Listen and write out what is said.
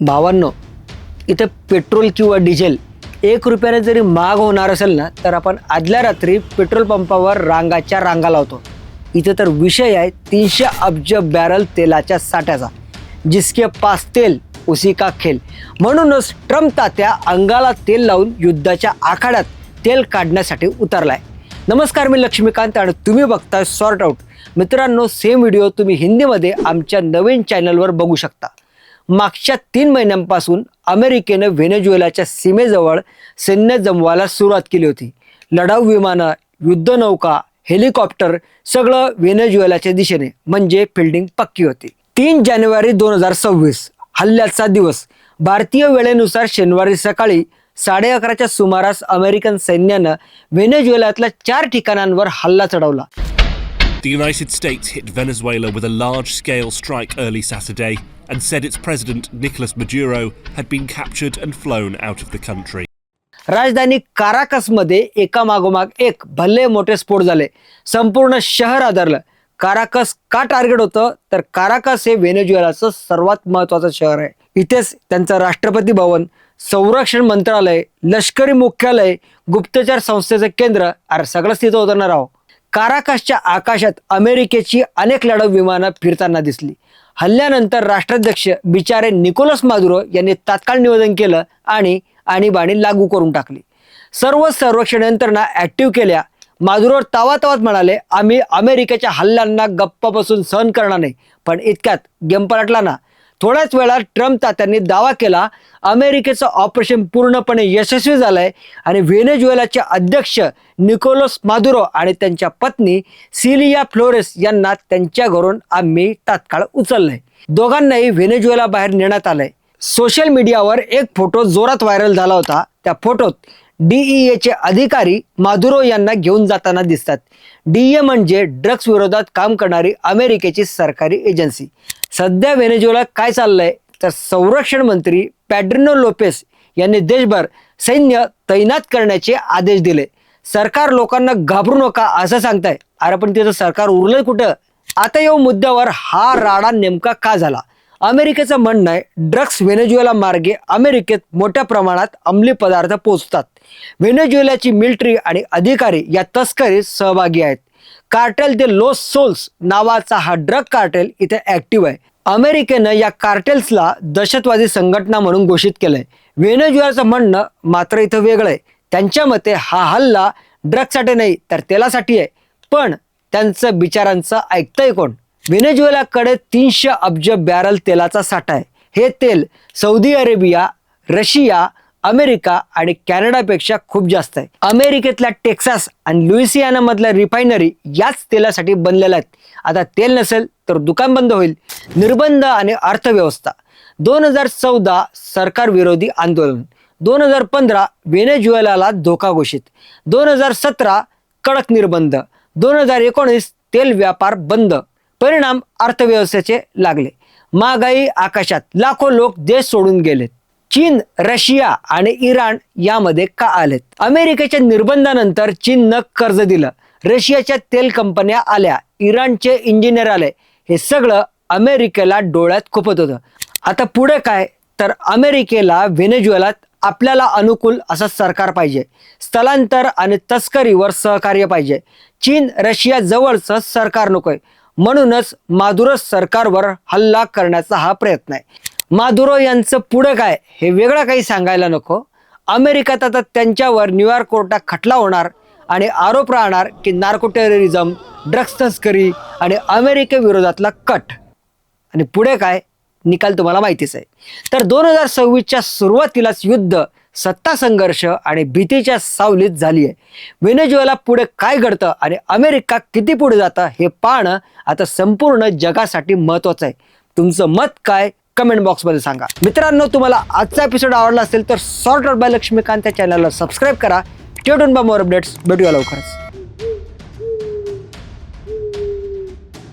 भावांनो इथं पेट्रोल किंवा डिझेल एक रुपयाने जरी महाग होणार असेल ना तर आपण आदल्या रात्री पेट्रोल पंपावर रांगाच्या रांगा लावतो. इथं तर विषय आहे तीनशे अब्ज बॅरल तेलाच्या साठ्याचा जिसके पास तेल उसी का खेल. म्हणूनच ट्रम्प तात्या अंगाला तेल लावून युद्धाच्या आखाड्यात तेल काढण्यासाठी उतरलाय. नमस्कार मी लक्ष्मीकांत आणि तुम्ही बघताय सॉर्ट आउट मित्रांनो सेम व्हिडिओ तुम्ही हिंदीमध्ये आमच्या नवीन चॅनलवर बघू शकता. मागच्या तीन महिन्यांपासून अमेरिकेनं व्हेनेझुएलाच्या सीमेजवळ सैन्य जमवायला सुरुवात केली होती. लढाऊ विमानं युद्धनौका हेलिकॉप्टर सगळं व्हेनेझुएलाच्या दिशेने म्हणजे फिल्डिंग पक्की होती. तीन जानेवारी दोन हजार सव्वीस हल्ल्याचा दिवस. भारतीय वेळेनुसार शनिवारी सकाळी साडे अकराच्या सुमारास अमेरिकन सैन्यानं व्हेनेझुएलातल्या चार ठिकाणांवर हल्ला चढवला. The United States hit Venezuela with a large scale strike early Saturday and said its president, Nicolas Maduro, had been captured and flown out of the country. राजधानी काराकसमध्ये एका मागोमाग एक भल्ले मोठे स्फोट झाले. संपूर्ण शहर आदरलं. काराकस का टार्गेट होतं? तर काराकस हे व्हेनेझुएलाचं सर्वात महत्वाचं शहर आहे. इथेच त्यांचं राष्ट्रपती भवन संरक्षण मंत्रालय लष्करी मुख्यालय गुप्तचर संस्थेचं केंद्र अरे सगळंच तिथं होतं ना राव काराकासच्या आकाशात अमेरिकेची अनेक लढाऊ विमानं फिरताना दिसली. हल्ल्यानंतर राष्ट्राध्यक्ष बिचारे निकोलस मादुरो यांनी तात्काळ निवेदन केलं आणि आणीबाणी लागू करून टाकली. सर्व संरक्षण यंत्रणा ऍक्टिव्ह केल्या. मादुरोवर तावा तावात म्हणाले आम्ही अमेरिकेच्या हल्ल्यांना गप्प बसून सहन करणार नाही पण इतक्यात गेम पलटला ना. थोड्याच वेळात ट्रम्प तात्यांनी दावा केला अमेरिकेचं ऑपरेशन पूर्णपणे यशस्वी झालंय आणि व्हेनेझुएलाचे अध्यक्ष निकोलस मादुरो आणि त्यांच्या पत्नी सिलिया फ्लोरेस यांना त्यांच्या घरून आम्ही तात्काळ उचललंय. दोघांनाही व्हेनेझुएला बाहेर नेण्यात आलंय. सोशल मीडियावर एक फोटो जोरात व्हायरल झाला होता. त्या फोटोत डीईएचे अधिकारी माधुरो यांना घेऊन जाताना दिसतात. डीए म्हणजे ड्रग्स विरोधात काम करणारी अमेरिकेची सरकारी एजन्सी. सध्या व्हेनेझुएला काय चाललंय? तर संरक्षण मंत्री पॅड्रिनो लोपेस यांनी देशभर सैन्य तैनात करण्याचे आदेश दिले. सरकार लोकांना घाबरू नका असं सांगताय. अरे पण तिथं सरकार उरलंय कुठं? आता या मुद्द्यावर हा राडा नेमका का झाला? अमेरिकेचं म्हणणं आहे ड्रग्स व्हेनेझुएला मार्गे अमेरिकेत मोठ्या प्रमाणात अंमली पदार्थ पोचतात. व्हेनेझुएलाची मिलिटरी आणि अधिकारी या तस्करीत सहभागी आहेत. कार्टेल दे लोस सोल्स नावाचा हा ड्रग कार्टेल इथे ऍक्टिव्ह आहे. अमेरिकेनं या कार्टेल्सला दहशतवादी संघटना म्हणून घोषित केलंय. व्हेनेझुएलाचं म्हणणं मात्र इथं वेगळं आहे. त्यांच्या मते हा हल्ला ड्रगसाठी नाही तर तेलासाठी आहे. पण त्यांचं बिचारांचं ऐकतंय कोण? व्हेनेझुएलाकडे तीनशे अब्ज बॅरल तेलाचा साठा आहे. हे तेल सौदी अरेबिया रशिया अमेरिका आणि कॅनडापेक्षा खूप जास्त आहे. अमेरिकेतल्या टेक्सास आणि लुईसियानामधल्या रिफायनरी याच तेलासाठी बनलेल्या आहेत. आता तेल नसेल तर दुकान बंद होईल. निर्बंध आणि अर्थव्यवस्था. दोन हजार चौदा सरकार विरोधी आंदोलन. दोन हजार पंधरा व्हेनेझुएलाला धोका घोषित. दोन हजार सतरा कडक निर्बंध. दोन हजार एकोणीस तेल व्यापार बंद. परिणाम अर्थव्यवस्थेचे लागले. महागाई आकाशात लाखो लोक देश सोडून गेलेत. चीन रशिया आणि इराण यामध्ये का आलेत? अमेरिकेच्या निर्बंधानंतर चीननं कर्ज दिलं. रशियाच्या तेल कंपन्या आल्या. इराणचे इंजिनियर आले. हे सगळं अमेरिकेला डोळ्यात खुपत होतं. आता पुढे काय? तर अमेरिकेला व्हेनेझुएलात आपल्याला अनुकूल असं सरकार पाहिजे. स्थलांतर आणि तस्करीवर सहकार्य पाहिजे. चीन रशिया जवळचं सरकार नकोय. म्हणूनच मादुरस सरकारवर हल्ला करण्याचा हा प्रयत्न आहे. माधुरो यांचं पुढं काय हे वेगळं काही सांगायला नको. अमेरिकेत आता त्यांच्यावर न्यूयॉर्क कोर्टात खटला होणार आणि आरोप राहणार की नार्को टेररिझम ड्रग्स तस्करी आणि अमेरिकेविरोधातला कट. आणि पुढे काय? निकाल तुम्हाला माहितीच आहे. तर दोन हजार सव्वीसच्या सुरुवातीलाच युद्ध सत्ता संघर्ष आणि भीतीच्या सावलीत झाली आहे व्हेनेझुएला पुढे काय घडतं आणि अमेरिका किती पुढे जातं हे पाहणं आता संपूर्ण जगासाठी महत्त्वाचं आहे. तुमचं मत काय? कमेंट बॉक्समध्ये सांगा. मित्रांनो तुम्हाला आजचा एपिसोड आवडला असेल तर सॉर्ट आउट बाय लक्ष्मीकांत या चॅनलला सबस्क्राईब करा. टेटून बा मोर अपडेट्स भेटूया लवकरच.